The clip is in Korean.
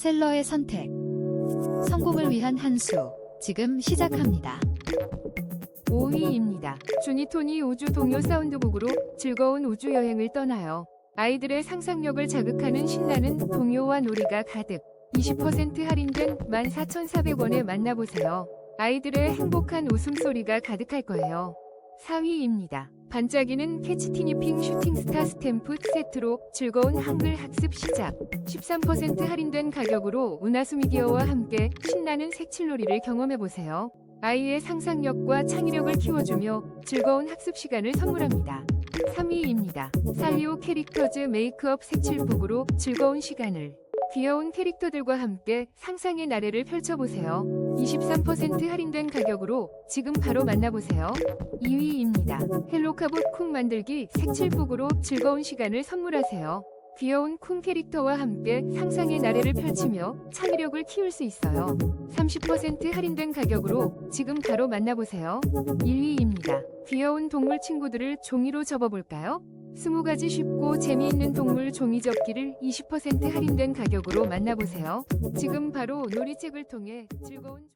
셀러의 선택. 성공을 위한 한 수. 지금 시작합니다. 5위입니다. 주니톤이 우주 동요 사운드곡으로 즐거운 우주 여행을 떠나요. 아이들의 상상력을 자극하는 신나는 동요와 놀이가 가득. 20% 할인된 14,400원에 만나보세요. 아이들의 행복한 웃음소리가 가득할 거예요. 4위입니다. 반짝이는 캐치티니핑 슈팅스타 스탬프 세트로 즐거운 한글 학습 시작. 13% 할인된 가격으로 은하수 미디어와 함께 신나는 색칠놀이를 경험해보세요. 아이의 상상력과 창의력을 키워주며 즐거운 학습 시간을 선물합니다. 3위입니다. 살리오 캐릭터즈 메이크업 색칠북으로 즐거운 시간을 귀여운 캐릭터들과 함께 상상의 나래를 펼쳐보세요. 23% 할인된 가격으로 지금 바로 만나보세요. 2위입니다. 헬로카봇 쿵 만들기 색칠북으로 즐거운 시간을 선물하세요. 귀여운 쿵 캐릭터와 함께 상상의 나래를 펼치며 창의력을 키울 수 있어요. 30% 할인된 가격으로 지금 바로 만나보세요. 1위입니다. 귀여운 동물 친구들을 종이로 접어볼까요? 20가지 쉽고 재미있는 동물 종이 접기를 20% 할인된 가격으로 만나보세요. 지금 바로 놀이책을 통해 즐거운